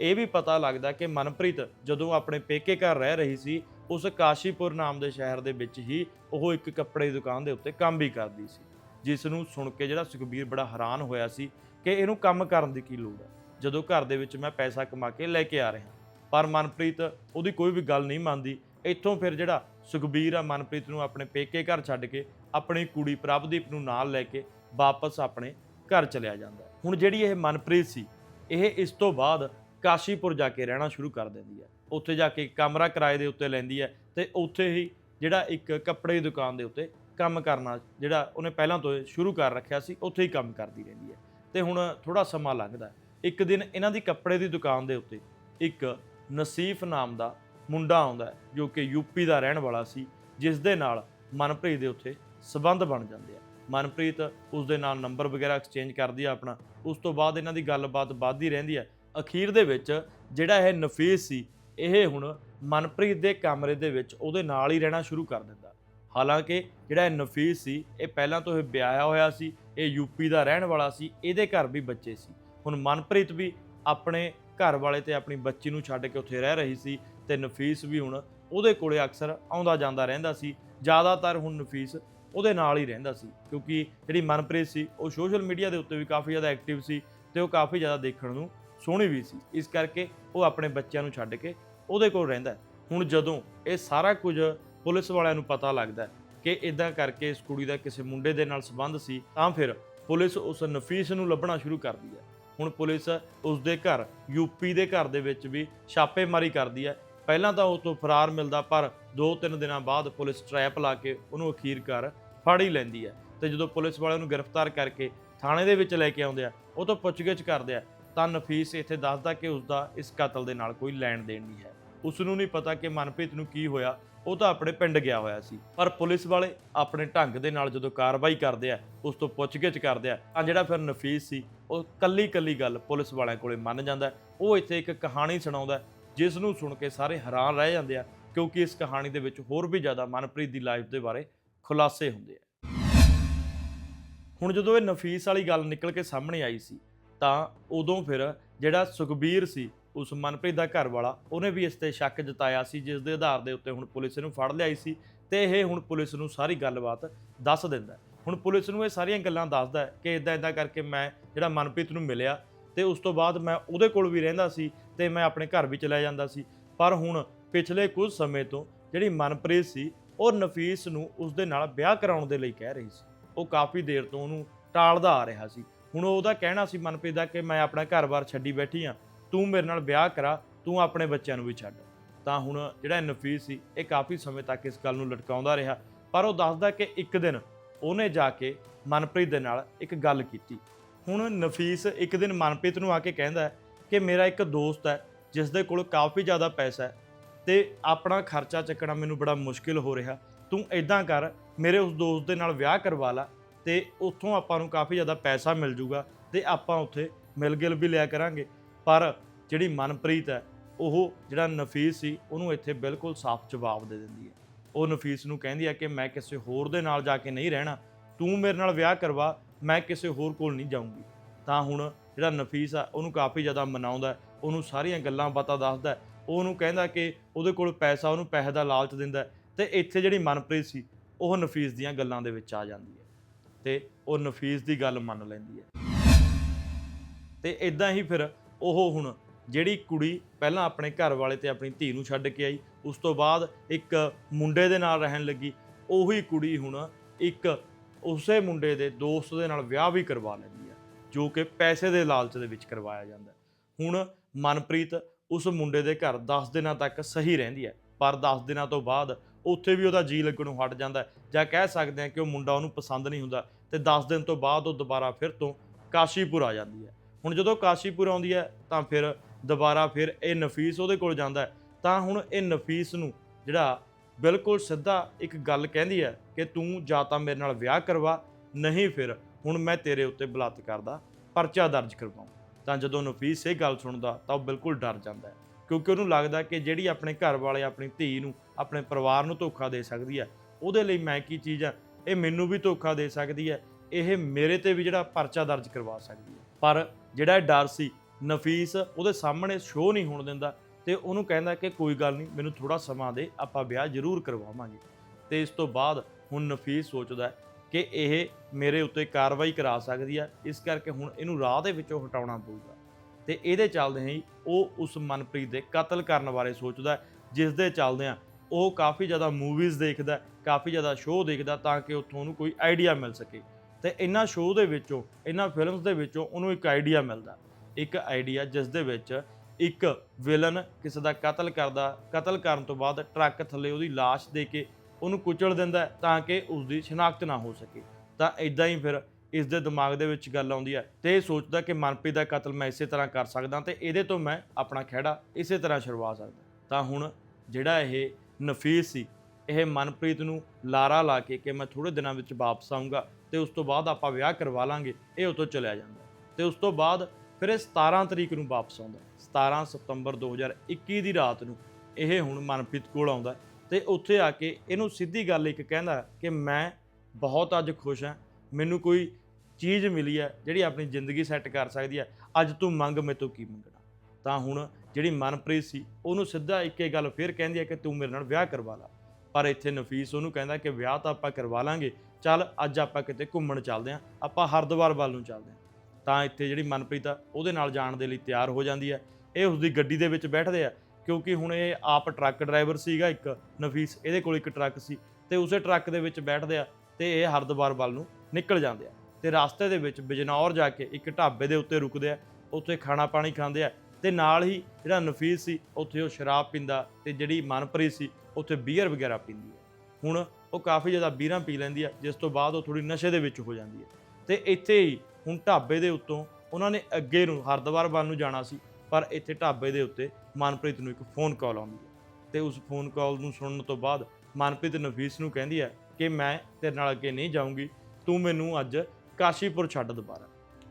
Speaker 1: ਇਹ ਵੀ ਪਤਾ ਲੱਗਦਾ ਕਿ ਮਨਪ੍ਰੀਤ ਜਦੋਂ ਆਪਣੇ ਪੇਕੇ ਘਰ ਰਹਿ ਰਹੀ ਸੀ, ਉਸ ਕਾਸ਼ੀਪੁਰ ਨਾਮ ਦੇ ਸ਼ਹਿਰ ਦੇ ਵਿੱਚ ਹੀ ਉਹ ਇੱਕ ਕੱਪੜੇ ਦੀ ਦੁਕਾਨ ਦੇ ਉੱਤੇ ਕੰਮ ਵੀ ਕਰਦੀ ਸੀ। ਜਿਸ ਨੂੰ ਸੁਣ ਕੇ ਜਿਹੜਾ ਸੁਖਬੀਰ ਬੜਾ ਹੈਰਾਨ ਹੋਇਆ ਸੀ ਕਿ ਇਹਨੂੰ ਕੰਮ ਕਰਨ ਦੀ ਕੀ ਲੋੜ ਹੈ। ਜਦੋਂ ਘਰ ਦੇ ਵਿੱਚ ਮੈਂ ਪੈਸਾ ਕਮਾ ਕੇ ਲੈ ਕੇ ਆ ਰਿਹਾ ਪਰ ਮਨਪ੍ਰੀਤ ਉਹਦੀ ਕੋਈ ਵੀ ਗੱਲ ਨਹੀਂ ਮੰਨਦੀ। ਇੱਥੋਂ ਫਿਰ ਜਿਹੜਾ ਸੁਖਬੀਰ ਆ, ਮਨਪ੍ਰੀਤ ਨੂੰ ਆਪਣੇ ਪੇਕੇ ਘਰ ਛੱਡ ਕੇ, ਆਪਣੀ ਕੁੜੀ ਪ੍ਰਭਦੀਪ ਨੂੰ ਨਾਲ ਲੈ ਕੇ ਵਾਪਸ ਆਪਣੇ ਘਰ ਚਲਿਆ ਜਾਂਦਾ ਹੁਣ ਜਿਹੜੀ ਇਹ ਮਨਪ੍ਰੀਤ ਸੀ, ਇਹ ਇਸ ਤੋਂ ਬਾਅਦ ਕਾਸ਼ੀਪੁਰ ਜਾ ਕੇ ਰਹਿਣਾ ਸ਼ੁਰੂ ਕਰ ਦਿੰਦੀ ਹੈ। ਉੱਥੇ ਜਾ ਕੇ ਕਮਰਾ ਕਿਰਾਏ ਦੇ ਉੱਤੇ ਲੈਂਦੀ ਹੈ ਤੇ ਉੱਥੇ ਹੀ ਜਿਹੜਾ ਇੱਕ ਕੱਪੜੇ ਦੀ ਦੁਕਾਨ ਦੇ ਉੱਤੇ ਕੰਮ ਕਰਨਾ ਜਿਹੜਾ ਉਹਨੇ ਪਹਿਲਾਂ ਤੋਂ ਸ਼ੁਰੂ ਕਰ ਰੱਖਿਆ ਸੀ, ਉੱਥੇ ਹੀ ਕੰਮ ਕਰਦੀ ਰਹਿੰਦੀ ਹੈ। ਤੇ ਹੁਣ ਥੋੜਾ ਸਮਾਂ ਲੰਘਦਾ ਇੱਕ ਦਿਨ ਇਹਨਾਂ ਦੀ ਕੱਪੜੇ ਦੀ ਦੁਕਾਨ ਦੇ ਉੱਤੇ ਇੱਕ ਨਸੀਫ ਨਾਮ ਦਾ ਮੁੰਡਾ ਆਉਂਦਾ ਜੋ ਕਿ ਯੂਪੀ ਦਾ ਰਹਿਣ ਵਾਲਾ ਸੀ, ਜਿਸ ਦੇ ਨਾਲ ਮਨਪ੍ਰੀਤ ਦੇ ਉੱਥੇ ਸਬੰਧ ਬਣ ਜਾਂਦੇ ਆ। ਮਨਪ੍ਰੀਤ ਉਸ ਦੇ ਨਾਲ ਨੰਬਰ ਵਗੈਰਾ ਐਕਸਚੇਂਜ ਕਰਦੀ ਆ ਆਪਣਾ, ਉਸ ਤੋਂ ਬਾਅਦ ਇਹਨਾਂ ਦੀ ਗੱਲਬਾਤ ਵੱਧਦੀ ਰਹਿੰਦੀ ਹੈ। ਅਖੀਰ ਦੇ ਵਿੱਚ ਜਿਹੜਾ ਇਹ ਨਫੀਸ ਸੀ, ਇਹ ਹੁਣ ਮਨਪ੍ਰੀਤ ਦੇ ਕਮਰੇ ਦੇ ਵਿੱਚ ਉਹਦੇ ਨਾਲ ਹੀ ਰਹਿਣਾ ਸ਼ੁਰੂ ਕਰ ਦਿੰਦਾ ਹਾਲਾਂਕਿ ਜਿਹੜਾ ਇਹ ਨਫੀਸ ਸੀ, ਇਹ ਪਹਿਲਾਂ ਤੋਂ ਇਹ ਵਿਆਹਿਆ ਹੋਇਆ ਸੀ, ਇਹ ਯੂਪੀ ਦਾ ਰਹਿਣ ਵਾਲਾ ਸੀ, ਇਹਦੇ ਘਰ ਵੀ ਬੱਚੇ ਸੀ। ਹੁਣ ਮਨਪ੍ਰੀਤ ਵੀ ਆਪਣੇ ਘਰ ਵਾਲੇ ਤੇ ਆਪਣੀ ਬੱਚੀ ਨੂੰ ਛੱਡ ਕੇ ਉੱਥੇ ਰਹਿ ਰਹੀ ਸੀ ਤੇ ਨਫੀਸ ਵੀ ਹੁਣ ਉਹਦੇ ਕੋਲੇ ਅਕਸਰ ਆਉਂਦਾ ਜਾਂਦਾ ਰਹਿੰਦਾ ਸੀ। ਜ਼ਿਆਦਾਤਰ ਹੁਣ ਨਫੀਸ ਉਹਦੇ ਨਾਲ ਹੀ ਰਹਿੰਦਾ ਸੀ, ਕਿਉਂਕਿ ਜਿਹੜੀ ਮਨਪ੍ਰੀਤ ਸੀ, ਉਹ ਸੋਸ਼ਲ ਮੀਡੀਆ ਦੇ ਉੱਤੇ ਵੀ ਕਾਫੀ ਜ਼ਿਆਦਾ ਐਕਟਿਵ ਸੀ ਤੇ ਉਹ ਕਾਫੀ ਜ਼ਿਆਦਾ ਦੇਖਣ ਨੂੰ ਸੋਹਣੀ ਵੀ ਸੀ। ਇਸ ਕਰਕੇ ਉਹ ਆਪਣੇ ਬੱਚਿਆਂ ਨੂੰ ਛੱਡ ਕੇ ਉਹਦੇ ਕੋਲ ਰਹਿੰਦਾ। ਹੁਣ ਜਦੋਂ ਇਹ ਸਾਰਾ ਕੁਝ ਪੁਲਿਸ ਵਾਲਿਆਂ ਨੂੰ ਪਤਾ ਲੱਗਦਾ ਕਿ ਇਦਾਂ ਕਰਕੇ ਇਸ ਕੁੜੀ ਦਾ ਕਿਸੇ ਮੁੰਡੇ ਦੇ ਨਾਲ ਸੰਬੰਧ ਸੀ, ਤਾਂ ਫਿਰ ਪੁਲਿਸ ਉਸ ਨਫੀਸ ਨੂੰ ਲੱਭਣਾ ਸ਼ੁਰੂ ਕਰਦੀ ਹੈ। ਹੁਣ ਪੁਲਿਸ ਉਸ ਦੇ ਘਰ ਯੂਪੀ ਦੇ ਘਰ ਦੇ ਵਿੱਚ ਵੀ ਛਾਪੇਮਾਰੀ ਕਰਦੀ ਹੈ। ਪਹਿਲਾਂ ਤਾਂ ਉਹ ਤੋਂ ਫਰਾਰ ਮਿਲਦਾ, ਪਰ 2-3 ਦਿਨਾਂ ਬਾਅਦ ਪੁਲਿਸ ਟਰੈਪ ਲਾ ਕੇ ਉਹਨੂੰ ਅਖੀਰਕਾਰ ਫੜ ਹੀ ਲੈਂਦੀ ਹੈ ਤੇ ਜਦੋਂ ਪੁਲਿਸ ਵਾਲਿਆਂ ਨੂੰ ਗ੍ਰਿਫਤਾਰ ਕਰਕੇ ਥਾਣੇ ਦੇ ਵਿੱਚ ਲੈ ਕੇ ਆਉਂਦੇ ਆ, ਉਹ ਤੋਂ ਪੁੱਛਗਿੱਛ ਕਰਦੇ ਆ, ਤਾਂ ਨਫੀਸ ਇੱਥੇ ਦੱਸਦਾ ਕਿ ਉਸ ਦਾ ਇਸ ਕਤਲ ਦੇ ਨਾਲ ਕੋਈ ਲੈਣ ਦੇਣ ਨਹੀਂ ਹੈ। ਉਸ ਨੂੰ ਨਹੀਂ ਪਤਾ ਕਿ ਮਨਪ੍ਰੀਤ ਨੂੰ ਕੀ ਹੋਇਆ, ਉਹ ਤਾਂ ਆਪਣੇ ਪਿੰਡ ਗਿਆ ਹੋਇਆ ਸੀ। ਪਰ ਪੁਲਿਸ ਵਾਲੇ ਆਪਣੇ ਢੰਗ ਦੇ ਨਾਲ ਜਦੋਂ ਕਾਰਵਾਈ ਕਰਦੇ ਆ, ਉਸ ਤੋਂ ਪੁੱਛਗਿੱਛ ਕਰਦੇ ਆ, ਤਾਂ ਜਿਹੜਾ ਫਿਰ ਨਫੀਸ ਸੀ, ਉਹ ਕੱਲੀ ਕੱਲੀ ਗੱਲ ਪੁਲਿਸ ਵਾਲਿਆਂ ਕੋਲੇ ਮੰਨ ਜਾਂਦਾ। ਉਹ ਇੱਥੇ ਇੱਕ ਕਹਾਣੀ ਸੁਣਾਉਂਦਾ, ਜਿਸ ਨੂੰ ਸੁਣ ਕੇ ਸਾਰੇ ਹੈਰਾਨ ਰਹਿ ਜਾਂਦੇ ਆ, ਕਿਉਂਕਿ ਇਸ ਕਹਾਣੀ ਦੇ ਵਿੱਚ ਹੋਰ ਵੀ ਜ਼ਿਆਦਾ ਮਨਪ੍ਰੀਤ ਦੀ ਲਾਈਫ ਦੇ ਬਾਰੇ ਖੁਲਾਸੇ ਹੁੰਦੇ ਆ। ਹੁਣ ਜਦੋਂ ਇਹ ਨਫੀਸ ਵਾਲੀ ਗੱਲ ਨਿਕਲ ਕੇ ਸਾਹਮਣੇ ਆਈ ਸੀ, ਤਾਂ ਉਦੋਂ ਫਿਰ ਜਿਹੜਾ ਸੁਖਬੀਰ ਸੀ ਉਸ ਮਨਪ੍ਰੀਤ ਦਾ ਘਰ ਵਾਲਾ ਉਹਨੇ ਵੀ ਇਸ ਤੇ ਸ਼ੱਕ ਜਤਾਇਆ ਸੀ, ਜਿਸ ਦੇ ਆਧਾਰ ਦੇ ਉੱਤੇ ਹੁਣ ਪੁਲਿਸ ਇਹਨੂੰ ਫੜ ਲਿਆਈ ਸੀ ਤੇ ਇਹ ਹੁਣ ਪੁਲਿਸ ਨੂੰ ਸਾਰੀ ਗੱਲਬਾਤ ਦੱਸ ਦਿੰਦਾ ਹੁਣ ਪੁਲਿਸ ਨੂੰ ਇਹ ਸਾਰੀਆਂ ਗੱਲਾਂ ਦੱਸਦਾ ਕਿ ਇਦਾਂ ਇਦਾਂ ਕਰਕੇ ਮੈਂ ਜਿਹੜਾ ਮਨਪ੍ਰੀਤ ਨੂੰ ਮਿਲਿਆ ਤੇ ਉਸ ਤੋਂ ਬਾਅਦ ਮੈਂ ਉਹਦੇ ਕੋਲ ਵੀ ਰਹਿੰਦਾ ਸੀ ਤੇ ਮੈਂ ਆਪਣੇ ਘਰ ਵੀ ਚਲਾ ਜਾਂਦਾ ਸੀ। ਪਰ ਹੁਣ ਪਿਛਲੇ ਕੁਝ ਸਮੇਂ ਤੋਂ ਜਿਹੜੀ ਮਨਪ੍ਰੀਤ ਸੀ, ਉਹ ਨਫੀਸ ਨੂੰ ਉਸ ਦੇ ਨਾਲ ਵਿਆਹ ਕਰਾਉਣ ਦੇ ਲਈ ਕਹਿ ਰਹੀ ਸੀ। ਉਹ ਕਾਫੀ ਦੇਰ ਤੋਂ ਉਹਨੂੰ ਟਾਲਦਾ ਆ ਰਿਹਾ ਸੀ। ਹੁਣ ਉਹਦਾ ਕਹਿਣਾ ਸੀ ਮਨਪ੍ਰੀਤ ਦਾ ਕਿ ਮੈਂ ਆਪਣਾ ਘਰ-ਬਾਰ ਛੱਡੀ ਬੈਠੀ ਆ ਤੂੰ ਮੇਰੇ ਨਾਲ ਵਿਆਹ ਕਰਾ, ਤੂੰ ਆਪਣੇ ਬੱਚਿਆਂ ਨੂੰ ਵੀ ਛੱਡ। ਤਾਂ ਹੁਣ ਜਿਹੜਾ ਨਫੀਸ ਸੀ, ਇਹ ਕਾਫੀ ਸਮੇਂ ਤੱਕ ਇਸ ਗੱਲ ਨੂੰ ਲਟਕਾਉਂਦਾ ਰਿਹਾ। ਪਰ ਉਹ ਦੱਸਦਾ ਕਿ ਇੱਕ ਦਿਨ ਉਹਨੇ ਜਾ ਕੇ ਮਨਪ੍ਰੀਤ ਦੇ ਨਾਲ ਇੱਕ ਗੱਲ ਕੀਤੀ। ਹੁਣ ਨਫੀਸ ਇੱਕ ਦਿਨ ਮਨਪ੍ਰੀਤ ਨੂੰ ਆ ਕੇ ਕਹਿੰਦਾ ਕਿ ਮੇਰਾ ਇੱਕ ਦੋਸਤ ਹੈ ਜਿਸ ਦੇ ਕੋਲ ਕਾਫੀ ਜ਼ਿਆਦਾ ਪੈਸਾ ਹੈ ਤੇ ਆਪਣਾ ਖਰਚਾ ਚੱਕਣਾ ਮੈਨੂੰ ਬੜਾ ਮੁਸ਼ਕਿਲ ਹੋ ਰਿਹਾ। ਤੂੰ ਇਦਾਂ ਕਰ, ਮੇਰੇ ਉਸ ਦੋਸਤ ਦੇ ਨਾਲ ਵਿਆਹ ਕਰਵਾ ਲਾ ਤੇ ਉੱਥੋਂ ਆਪਾਂ ਨੂੰ ਕਾਫੀ ਜ਼ਿਆਦਾ ਪੈਸਾ ਮਿਲ ਜੂਗਾ ਤੇ ਆਪਾਂ ਉੱਥੇ ਮਿਲ ਗਿਲ ਵੀ ਲਿਆ ਕਰਾਂਗੇ। ਪਰ ਜਿਹੜੀ ਮਨਪ੍ਰੀਤ ਹੈ, ਉਹ ਜਿਹੜਾ ਨਫੀਸ ਸੀ, ਉਹਨੂੰ ਇੱਥੇ ਬਿਲਕੁਲ ਸਾਫ਼ ਜਵਾਬ ਦੇ ਦਿੰਦੀ ਹੈ। ਉਹ ਨਫੀਸ ਨੂੰ ਕਹਿੰਦੀ ਹੈ ਕਿ ਮੈਂ ਕਿਸੇ ਹੋਰ ਦੇ ਨਾਲ ਜਾ ਕੇ ਨਹੀਂ ਰਹਿਣਾ। ਤੂੰ ਮੇਰੇ ਨਾਲ ਵਿਆਹ ਕਰਵਾ, ਮੈਂ ਕਿਸੇ ਹੋਰ ਕੋਲ ਨਹੀਂ ਜਾਊਂਗੀ। ਤਾਂ ਹੁਣ ਜਿਹੜਾ ਨਫੀਸ ਆ, ਉਹਨੂੰ ਕਾਫੀ ਜ਼ਿਆਦਾ ਮਨਾਉਂਦਾ ਉਹਨੂੰ ਸਾਰੀਆਂ ਗੱਲਾਂ ਬਾਤਾਂ ਦੱਸਦਾ ਉਹ ਉਹਨੂੰ ਕਹਿੰਦਾ ਕਿ ਉਹਦੇ ਕੋਲ ਪੈਸਾ, ਉਹਨੂੰ ਪੈਸੇ ਦਾ ਲਾਲਚ ਦਿੰਦਾ ਹੈ। ਤੇ ਇੱਥੇ ਜਿਹੜੀ ਮਨਪ੍ਰੀਤ ਸੀ, ਉਹ ਨਫੀਸ ਦੀਆਂ ਗੱਲਾਂ ਦੇ ਵਿੱਚ ਆ ਜਾਂਦੀ ਹੈ। ਤੇ ਉਹ ਨਫੀਸ ਦੀ ਗੱਲ ਮੰਨ ਲੈਂਦੀ ਹੈ। ਤੇ ਇਦਾਂ ਹੀ ਫਿਰ ਉਹ ਹੁਣ ਜਿਹੜੀ ਕੁੜੀ ਪਹਿਲਾਂ ਆਪਣੇ ਘਰ ਵਾਲੇ ਤੇ ਆਪਣੀ ਧੀ ਨੂੰ ਛੱਡ ਕੇ ਆਈ, ਉਸ ਤੋਂ ਬਾਅਦ ਇੱਕ ਮੁੰਡੇ ਦੇ ਨਾਲ ਰਹਿਣ ਲੱਗੀ, ਉਹੀ ਕੁੜੀ ਹੁਣ ਇੱਕ ਉਸੇ ਮੁੰਡੇ ਦੇ ਦੋਸਤ ਦੇ ਨਾਲ ਵਿਆਹ ਵੀ ਕਰਵਾ ਲੈਂਦੀ ਹੈ ਜੋ ਕਿ ਪੈਸੇ ਦੇ ਲਾਲਚ ਦੇ ਵਿੱਚ ਕਰਵਾਇਆ ਜਾਂਦਾ ਹੁਣ ਮਨਪ੍ਰੀਤ ਉਸ ਮੁੰਡੇ ਦੇ ਘਰ 10 ਦਿਨਾਂ ਤੱਕ ਸਹੀ ਰਹਿੰਦੀ ਹੈ, ਪਰ 10 ਦਿਨਾਂ ਤੋਂ ਬਾਅਦ ਉੱਥੇ ਵੀ ਉਹਦਾ ਜੀ ਲੱਗਣੋਂ ਹਟ ਜਾਂਦਾ ਜਾਂ ਕਹਿ ਸਕਦੇ ਹਾਂ ਕਿ ਉਹ ਮੁੰਡਾ ਉਹਨੂੰ ਪਸੰਦ ਨਹੀਂ ਹੁੰਦਾ, ਤੇ 10 ਦਿਨ ਤੋਂ ਬਾਅਦ ਉਹ ਦੁਬਾਰਾ ਫਿਰ ਤੋਂ ਕਾਸ਼ੀਪੁਰ ਆ ਜਾਂਦੀ ਹੈ। ਹੁਣ ਜਦੋਂ ਕਾਸ਼ੀਪੁਰ ਆਉਂਦੀ ਹੈ, ਤਾਂ ਫਿਰ ਦੁਬਾਰਾ ਫਿਰ ਇਹ ਨਫੀਸ ਉਹਦੇ ਕੋਲ ਜਾਂਦਾ ਤਾਂ ਹੁਣ ਇਹ ਨਫੀਸ ਨੂੰ ਜਿਹੜਾ ਬਿਲਕੁਲ ਸਿੱਧਾ ਇੱਕ ਗੱਲ ਕਹਿੰਦੀ ਹੈ ਕਿ ਤੂੰ ਜਾਂ ਤਾਂ ਮੇਰੇ ਨਾਲ ਵਿਆਹ ਕਰਵਾ, ਨਹੀਂ ਫਿਰ ਹੁਣ ਮੈਂ ਤੇਰੇ ਉੱਤੇ ਬਲਾਤਕਾਰ ਦਾ ਪਰਚਾ ਦਰਜ ਕਰਵਾਉਂ। ਤਾਂ ਜਦੋਂ ਨਫੀਸ ਇਹ ਗੱਲ ਸੁਣਦਾ, ਤਾਂ ਉਹ ਬਿਲਕੁਲ ਡਰ ਜਾਂਦਾ ਹੈ। ਕਿਉਂਕਿ ਉਹਨੂੰ ਲੱਗਦਾ ਕਿ ਜਿਹੜੀ ਆਪਣੇ ਘਰ ਵਾਲੇ, ਆਪਣੀ ਧੀ ਨੂੰ, ਆਪਣੇ ਪਰਿਵਾਰ ਨੂੰ ਧੋਖਾ ਦੇ ਸਕਦੀ ਹੈ, ਉਹਦੇ ਲਈ ਮੈਂ ਕੀ ਚੀਜ਼ ਆ? ਇਹ ਮੈਨੂੰ ਵੀ ਧੋਖਾ ਦੇ ਸਕਦੀ ਹੈ, ਇਹ ਮੇਰੇ ਤੇ ਵੀ ਜਿਹੜਾ ਪਰਚਾ ਦਰਜ ਕਰਵਾ ਸਕਦੀ ਹੈ। ਪਰ ਜਿਹੜਾ ਇਹ ਡਰ ਸੀ, ਨਫੀਸ ਉਹਦੇ ਸਾਹਮਣੇ ਸ਼ੋਅ ਨਹੀਂ ਹੋਣ ਦਿੰਦਾ ਤੇ ਉਹਨੂੰ ਕਹਿੰਦਾ ਕਿ ਕੋਈ ਗੱਲ ਨਹੀਂ, ਮੈਨੂੰ ਥੋੜਾ ਸਮਾਂ ਦੇ, ਆਪਾਂ ਵਿਆਹ ਜ਼ਰੂਰ ਕਰਵਾਵਾਂਗੇ। ਤੇ ਇਸ ਤੋਂ ਬਾਅਦ ਹੁਣ ਨਫੀਸ ਸੋਚਦਾ ਕਿ ਇਹ ਮੇਰੇ ਉੱਤੇ ਕਾਰਵਾਈ ਕਰਾ ਸਕਦੀ ਹੈ ਇਸ ਕਰਕੇ ਹੁਣ ਇਹਨੂੰ ਰਾਹ ਦੇ ਵਿੱਚੋਂ ਹਟਾਉਣਾ ਪਊਗਾ। ਤੇ ਇਹਦੇ ਚੱਲਦੇ ਹੀ ਉਹ ਉਸ ਮਨਪ੍ਰੀਤ ਦੇ ਕਤਲ ਕਰਨ ਬਾਰੇ ਸੋਚਦਾ, ਜਿਸ ਦੇ ਚੱਲਦਿਆਂ ਉਹ ਕਾਫੀ ਜ਼ਿਆਦਾ ਮੂਵੀਜ਼ ਦੇਖਦਾ, ਕਾਫੀ ਜ਼ਿਆਦਾ ਸ਼ੋਅ ਦੇਖਦਾ ਤਾਂ ਕਿ ਉੱਥੋਂ ਉਹਨੂੰ ਕੋਈ ਆਈਡੀਆ ਮਿਲ ਸਕੇ। ਤੇ ਇਹਨਾਂ ਸ਼ੋਅ ਦੇ ਵਿੱਚੋਂ, ਇਹਨਾਂ ਫਿਲਮਸ ਦੇ ਵਿੱਚੋਂ ਉਹਨੂੰ ਇੱਕ ਆਈਡੀਆ ਮਿਲਦਾ। ਇੱਕ ਆਈਡੀਆ ਜਿਸ ਦੇ ਵਿੱਚ ਇੱਕ ਵਿਲਨ ਕਿਸੇ ਦਾ ਕਤਲ ਕਰਦਾ, ਕਤਲ ਕਰਨ ਤੋਂ ਬਾਅਦ ਟਰੱਕ ਥੱਲੇ ਉਹਦੀ ਲਾਸ਼ ਦੇ ਕੇ ਉਹਨੂੰ ਕੁਚਲ ਦਿੰਦਾ ਤਾਂ ਕਿ ਉਸ ਦੀ ਸ਼ਨਾਖਤ ਨਾ ਹੋ ਸਕੇ। ਤਾਂ ਇਦਾਂ ਹੀ ਫਿਰ ਇਸ ਦੇ ਦਿਮਾਗ ਦੇ ਵਿੱਚ ਗੱਲ ਆਉਂਦੀ ਹੈ ਤੇ ਇਹ ਸੋਚਦਾ ਕਿ ਮਨਪ੍ਰੀਤ ਦਾ ਕਤਲ ਮੈਂ ਇਸੇ ਤਰ੍ਹਾਂ ਕਰ ਸਕਦਾ ਤੇ ਇਹਦੇ ਤੋਂ ਮੈਂ ਆਪਣਾ ਖਹਿੜਾ ਇਸੇ ਤਰ੍ਹਾਂ ਛੁਡਵਾ ਸਕਦਾ। ਤਾਂ ਹੁਣ ਜਿਹੜਾ ਇਹ ਨਫੀਸ ਸੀ ਇਹ ਮਨਪ੍ਰੀਤ ਨੂੰ ਲਾਰਾ ਲਾ ਕੇ ਕਿ ਮੈਂ ਥੋੜੇ ਦਿਨਾਂ ਵਿੱਚ ਵਾਪਸ ਆਉਂਗਾ ਤੇ ਉਸ ਤੋਂ ਬਾਅਦ ਆਪਾਂ ਵਿਆਹ ਕਰਵਾ ਲਾਂਗੇ, ਇਹ ਉਤੋਂ ਚਲਿਆ ਜਾਂਦਾ। ਤੇ ਉਸ ਤੋਂ ਬਾਅਦ ਫਿਰ ਇਹ 17 ਤਰੀਕ ਨੂੰ ਵਾਪਸ ਆਉਂਦਾ। 17 ਸਤੰਬਰ 2021 ਦੀ ਰਾਤ ਨੂੰ ਇਹ ਹੁਣ ਮਨਪ੍ਰੀਤ ਕੋਲ ਆਉਂਦਾ ਤੇ ਉੱਥੇ ਆ ਕੇ ਇਹਨੂੰ ਸਿੱਧੀ ਗੱਲ ਇੱਕ ਕਹਿੰਦਾ ਕਿ ਮੈਂ ਬਹੁਤ ਅੱਜ ਖੁਸ਼ ਹਾਂ, ਮੈਨੂੰ ਕੋਈ ਚੀਜ਼ ਮਿਲੀ ਹੈ ਜਿਹੜੀ ਆਪਣੀ ਜ਼ਿੰਦਗੀ ਸੈੱਟ ਕਰ ਸਕਦੀ ਹੈ, ਅੱਜ ਤੂੰ ਮੰਗ ਮੇਰੇ ਤੋਂ ਕੀ ਮੰਗਣਾ? ਤਾਂ ਹੁਣ ਜਿਹੜੀ ਮਨਪ੍ਰੀਤ ਸੀ ਉਹਨੂੰ ਸਿੱਧਾ ਇੱਕੇ ਗੱਲ ਫੇਰ ਕਹਿੰਦੀ ਹੈ ਕਿ ਤੂੰ ਮੇਰੇ ਨਾਲ ਵਿਆਹ ਕਰਵਾ ਲਾ। ਪਰ ਇੱਥੇ ਨਫੀਸ ਉਹਨੂੰ ਕਹਿੰਦਾ ਕਿ ਵਿਆਹ ਤਾਂ ਆਪਾਂ ਕਰਵਾ ਲਾਂਗੇ। ਚੱਲ ਅੱਜ ਆਪਾਂ ਕਿਤੇ ਘੁੰਮਣ ਚੱਲਦੇ ਆਂ। ਆਪਾਂ ਹਰਿਦੁਆਰ ਵੱਲ ਨੂੰ ਚੱਲਦੇ ਆਂ। ਤਾਂ ਇੱਥੇ ਜਿਹੜੀ ਮਨਪ੍ਰੀਤ ਆ, ਉਹਦੇ ਨਾਲ ਜਾਣ ਦੇ ਲਈ ਤਿਆਰ ਹੋ ਜਾਂਦੀ ਹੈ ਇਹ ਉਸਦੀ ਗੱਡੀ ਦੇ ਵਿੱਚ ਬੈਠਦੇ ਆ, ਕਿਉਂਕਿ ਹੁਣ ਇਹ ਆਪ ਟਰੱਕ ਡਰਾਈਵਰ ਸੀਗਾ ਇੱਕ ਨਫੀਸ, ਇਹਦੇ ਕੋਲ ਇੱਕ ਟਰੱਕ ਸੀ। ਤੇ ਉਸੇ ਟਰੱਕ ਦੇ ਵਿੱਚ ਬੈਠਦੇ ਆ ਤੇ ਇਹ ਹਰਿਦੁਆਰ ਵੱਲ ਨੂੰ ਨਿਕਲ ਜਾਂਦੇ ਆ। ਤੇ ਰਸਤੇ ਦੇ ਵਿੱਚ ਬਿਜਨੌਰ ਜਾ ਕੇ ਇੱਕ ਢਾਬੇ ਦੇ ਉੱਤੇ ਰੁਕਦੇ ਆ। ਉੱਥੇ ਖਾਣਾ ਪਾਣੀ ਖਾਂਦੇ ਆ। ਤੇ ਨਾਲ ਹੀ ਜਿਹੜਾ ਨਫੀਸ ਸੀ, ਉੱਥੇ ਉਹ ਸ਼ਰਾਬ ਪੀਂਦਾ ਤੇ ਜਿਹੜੀ ਮਨਪ੍ਰੀਤ ਸੀ, ਉੱਥੇ ਬੀਅਰ ਵਗੈਰਾ ਪੀਂਦੀ ਹੈ। ਹੁਣ ਉਹ ਕਾਫੀ ਜ਼ਿਆਦਾ ਬੀਰਾਂ ਪੀ ਲੈਂਦੀ ਹੈ, ਜਿਸ ਤੋਂ ਬਾਅਦ ਉਹ ਥੋੜੀ ਨਸ਼ੇ ਦੇ ਵਿੱਚ ਹੋ ਜਾਂਦੀ ਹੈ। ਤੇ ਇੱਥੇ ਹੀ ਹੁਣ ਢਾਬੇ ਦੇ ਉੱਤੋਂ ਉਹਨਾਂ ਨੇ ਅੱਗੇ ਨੂੰ ਹਰਿਦੁਆਰ ਵੱਲ ਨੂੰ ਜਾਣਾ ਸੀ, ਪਰ ਇੱਥੇ ਢਾਬੇ ਦੇ ਉੱਤੇ ਮਨਪ੍ਰੀਤ ਨੂੰ ਇੱਕ ਫੋਨ ਕਾਲ ਆਉਂਦੀ ਹੈ। ਤੇ ਉਸ ਫੋਨ ਕਾਲ ਨੂੰ ਸੁਣਨ ਤੋਂ ਬਾਅਦ ਮਨਪ੍ਰੀਤ ਨਫੀਸ ਨੂੰ ਕਹਿੰਦੀ ਹੈ ਕਿ ਮੈਂ ਤੇਰੇ ਨਾਲ ਅੱਗੇ ਨਹੀਂ ਜਾਊਂਗੀ, ਤੂੰ ਮੈਨੂੰ ਅੱਜ ਕਾਸ਼ੀਪੁਰ ਛੱਡ ਦੁਬਾਰਾ।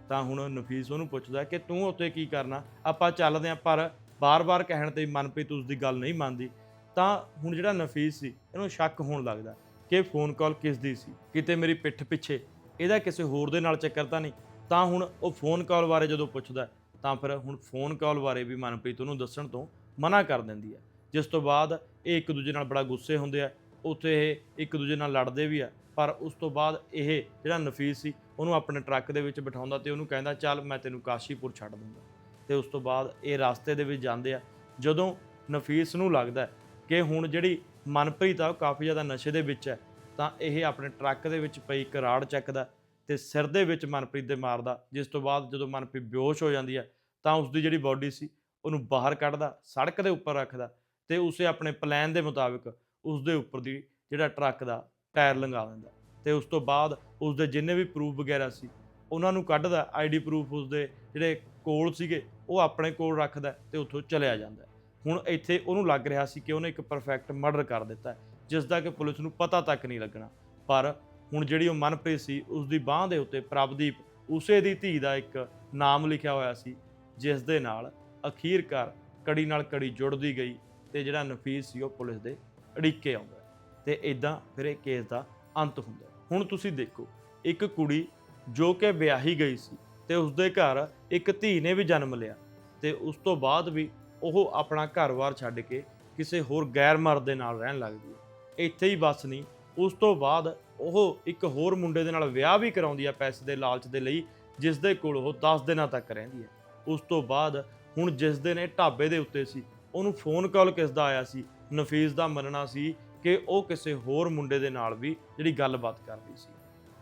Speaker 1: ਤਾਂ ਹੁਣ ਨਫੀਸ ਉਹਨੂੰ ਪੁੱਛਦਾ ਕਿ ਤੂੰ ਉੱਥੇ ਕੀ ਕਰਨਾ? ਆਪਾਂ ਚੱਲਦੇ ਆਂ ਪਰ ਬਾਰ-ਬਾਰ ਕਹਿਣ ਤੇ ਮਨਪ੍ਰੀਤ ਉਸ ਦੀ ਗੱਲ ਨਹੀਂ ਮੰਨਦੀ। ਤਾਂ ਹੁਣ ਜਿਹੜਾ ਨਫੀਸ ਸੀ, ਇਹਨੂੰ ਸ਼ੱਕ ਹੋਣ ਲੱਗਦਾ ਕਿ ਫੋਨ ਕਾਲ ਕਿਸ ਦੀ ਸੀ? ਕਿਤੇ ਮੇਰੀ ਪਿੱਠ ਪਿੱਛੇ। ਇਹਦਾ ਕਿਸੇ ਹੋਰ ਦੇ ਨਾਲ ਚੱਕਰ ਤਾਂ ਨਹੀਂ। ਤਾਂ ਹੁਣ ਉਹ ਫੋਨ ਕਾਲ ਬਾਰੇ ਜਦੋਂ ਪੁੱਛਦਾ, ਤਾਂ ਫਿਰ ਹੁਣ ਫੋਨ ਕਾਲ ਬਾਰੇ ਵੀ ਮਨਪ੍ਰੀਤ ਉਹਨੂੰ ਦੱਸਣ ਤੋਂ ਮਨਾ ਕਰ ਦਿੰਦੀ ਹੈ। ਜਿਸ ਤੋਂ ਬਾਅਦ ਇਹ ਇੱਕ ਦੂਜੇ ਨਾਲ ਬੜਾ ਗੁੱਸੇ ਹੁੰਦੇ ਆ, ਉੱਥੇ ਇਹ ਇੱਕ ਦੂਜੇ ਨਾਲ ਲੜਦੇ ਵੀ ਆ। ਪਰ ਉਸ ਤੋਂ ਬਾਅਦ ਇਹ ਜਿਹੜਾ ਨਫੀਸ ਸੀ ਉਹਨੂੰ ਆਪਣੇ ਟਰੱਕ ਦੇ ਵਿੱਚ ਬਿਠਾਉਂਦਾ ਤੇ ਉਹਨੂੰ ਕਹਿੰਦਾ, ਚੱਲ ਮੈਂ ਤੈਨੂੰ ਕਾਸ਼ੀਪੁਰ ਛੱਡ ਦੂੰਗਾ ਤੇ ਉਸ ਤੋਂ ਬਾਅਦ ਇਹ ਰਸਤੇ ਦੇ ਵਿੱਚ ਜਾਂਦੇ ਆ। ਜਦੋਂ ਨਫੀਸ ਨੂੰ ਲੱਗਦਾ ਕਿ ਹੁਣ ਜਿਹੜੀ ਮਨਪ੍ਰੀਤ ਆ, ਉਹ ਕਾਫੀ ਜ਼ਿਆਦਾ ਨਸ਼ੇ ਦੇ ਵਿੱਚ ਹੈ, ਤਾਂ ਇਹ ਆਪਣੇ ਟਰੱਕ ਦੇ ਵਿੱਚ ਪਈ ਕਰਾੜ ਚੱਕਦਾ ਤੇ ਸਿਰ ਦੇ ਵਿੱਚ ਮਨਪ੍ਰੀਤ ਦੇ ਮਾਰਦਾ ਜਿਸ ਤੋਂ ਬਾਅਦ ਜਦੋਂ ਮਨਪ੍ਰੀਤ ਬੇਹੋਸ਼ ਹੋ ਜਾਂਦੀ ਹੈ, ਤਾਂ ਉਸ ਦੀ ਜਿਹੜੀ ਬਾਡੀ ਸੀ, ਉਹਨੂੰ ਬਾਹਰ ਕੱਢਦਾ, ਸੜਕ ਦੇ ਉੱਪਰ ਰੱਖਦਾ ਤੇ ਉਸੇ ਆਪਣੇ ਪਲਾਨ ਦੇ ਮੁਤਾਬਿਕ ਉਸ ਦੇ ਉੱਪਰ ਦੀ ਜਿਹੜਾ ਟਰੱਕ ਦਾ ਟਾਇਰ ਲੰਗਾ ਦਿੰਦਾ। ਤੇ ਉਸ ਤੋਂ ਬਾਅਦ ਉਸ ਦੇ ਜਿੰਨੇ ਵੀ ਪ੍ਰੂਫ ਵਗੈਰਾ ਸੀ, ਉਹਨਾਂ ਨੂੰ ਕੱਢਦਾ ਆਈਡੀ ਪ੍ਰੂਫ ਉਸ ਦੇ ਜਿਹੜੇ ਕੋਲ ਸੀਗੇ, ਉਹ ਆਪਣੇ ਕੋਲ ਰੱਖਦਾ ਤੇ ਉੱਥੋਂ ਚਲਿਆ ਜਾਂਦਾ। ਹੁਣ ਇੱਥੇ ਉਹਨੂੰ ਲੱਗ ਰਿਹਾ ਸੀ ਕਿ ਉਹਨੇ ਇੱਕ ਪਰਫੈਕਟ ਮਰਡਰ ਕਰ ਦਿੱਤਾ ਜਿਸ ਦਾ ਕਿ ਪੁਲਿਸ ਨੂੰ ਪਤਾ ਤੱਕ ਨਹੀਂ ਲੱਗਣਾ। ਪਰ ਹੁਣ ਜਿਹੜੀ ਉਹ ਮਨਪ੍ਰੀਤ ਸੀ ਉਸ ਦੀ ਬਾਹ ਦੇ ਉੱਤੇ ਪ੍ਰਭਦੀਪ, ਉਸੇ ਦੀ ਧੀ ਦਾ ਇੱਕ ਨਾਮ ਲਿਖਿਆ ਹੋਇਆ ਸੀ ਜਿਸ ਦੇ ਨਾਲ ਅਖੀਰਕਾਰ ਕੜੀ ਨਾਲ ਕੜੀ ਜੁੜਦੀ ਗਈ ਤੇ ਜਿਹੜਾ ਨਫੀਸ ਸੀ ਉਹ ਪੁਲਿਸ ਦੇ ਅੜਿੱਕੇ ਆਉਂਦਾ ਹੈ। ਤੇ ਇਦਾਂ ਫਿਰ ਇਹ ਕੇਸ ਦਾ ਅੰਤ ਹੁੰਦਾ ਹੁਣ ਤੁਸੀਂ ਦੇਖੋ, ਇੱਕ ਕੁੜੀ ਜੋ ਕਿ ਵਿਆਹੀ ਗਈ ਸੀ ਤੇ ਉਸਦੇ ਘਰ ਇੱਕ ਧੀ ਨੇ ਵੀ ਜਨਮ ਲਿਆ ਤੇ ਉਸ ਤੋਂ ਬਾਅਦ ਵੀ ਉਹ ਆਪਣਾ ਘਰ-ਬਾਰ ਛੱਡ ਕੇ ਕਿਸੇ ਹੋਰ ਗੈਰ ਮਰਦ ਦੇ ਨਾਲ ਰਹਿਣ ਲੱਗਦੀ ਹੈ ਇੱਥੇ ਹੀ ਬਸ ਨਹੀਂ, ਉਸ ਤੋਂ ਬਾਅਦ ਉਹ ਇੱਕ ਹੋਰ ਮੁੰਡੇ ਦੇ ਨਾਲ ਵਿਆਹ ਵੀ ਕਰਾਉਂਦੀ ਹੈ ਪੈਸੇ ਦੇ ਲਾਲਚ ਦੇ ਲਈ ਜਿਸ ਦੇ ਕੋਲ ਉਹ 10 ਦਿਨਾਂ ਤੱਕ ਰਹਿੰਦੀ ਹੈ ਉਸ ਤੋਂ ਬਾਅਦ ਹੁਣ ਜਿਸ ਦਿਨ ਇਹ ਢਾਬੇ ਦੇ ਉੱਤੇ ਸੀ, ਉਹਨੂੰ ਫੋਨ ਕਾਲ ਕਿਸ ਦਾ ਆਇਆ ਸੀ, ਨਫੀਸ ਦਾ ਮੰਨਣਾ ਸੀ ਕਿ ਉਹ ਕਿਸੇ ਹੋਰ ਮੁੰਡੇ ਦੇ ਨਾਲ ਵੀ ਜਿਹੜੀ ਗੱਲਬਾਤ ਕਰਦੀ ਸੀ।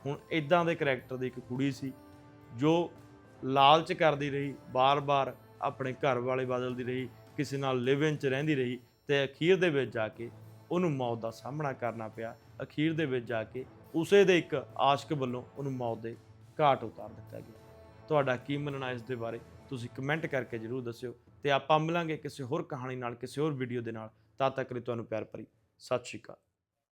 Speaker 1: ਹੁਣ ਇਦਾਂ ਦੇ ਕੈਰੈਕਟਰ ਦੀ ਇੱਕ ਕੁੜੀ ਸੀ, ਜੋ ਲਾਲਚ ਕਰਦੀ ਰਹੀ, ਬਾਰ-ਬਾਰ ਆਪਣੇ ਘਰ ਵਾਲੇ ਬਦਲਦੀ ਰਹੀ, ਕਿਸੇ ਨਾਲ ਲਿਵ ਇਨ ਚ ਰਹਿੰਦੀ ਰਹੀ ਤੇ ਅਖੀਰ ਦੇ ਵਿੱਚ ਜਾ ਕੇ ਉਹਨੂੰ ਮੌਤ ਦਾ ਸਾਹਮਣਾ ਕਰਨਾ ਪਿਆ। ਅਖੀਰ ਦੇ ਵਿੱਚ ਜਾ ਕੇ ਉਸੇ ਦੇ ਇੱਕ ਆਸ਼ਕ ਵੱਲੋਂ ਉਹਨੂੰ ਮੌਤ ਦੇ ਘਾਟ ਉਤਾਰ ਦਿੱਤਾ ਗਿਆ। ਤੁਹਾਡਾ ਕੀ ਮੰਨਣਾ ਇਸ ਦੇ ਬਾਰੇ? ਤੁਸੀਂ ਕਮੈਂਟ ਕਰਕੇ ਜਰੂਰ ਦੱਸਿਓ ਤੇ ਆਪਾਂ ਮਿਲਾਂਗੇ ਕਿਸੇ ਹੋਰ ਕਹਾਣੀ ਨਾਲ, ਕਿਸੇ ਹੋਰ ਵੀਡੀਓ ਦੇ ਨਾਲ। ਤਦ ਤੱਕ ਲਈ ਤੁਹਾਨੂੰ ਪਿਆਰ ਭਰੀ ਸਤਿ ਸ਼੍ਰੀ ਅਕਾਲ।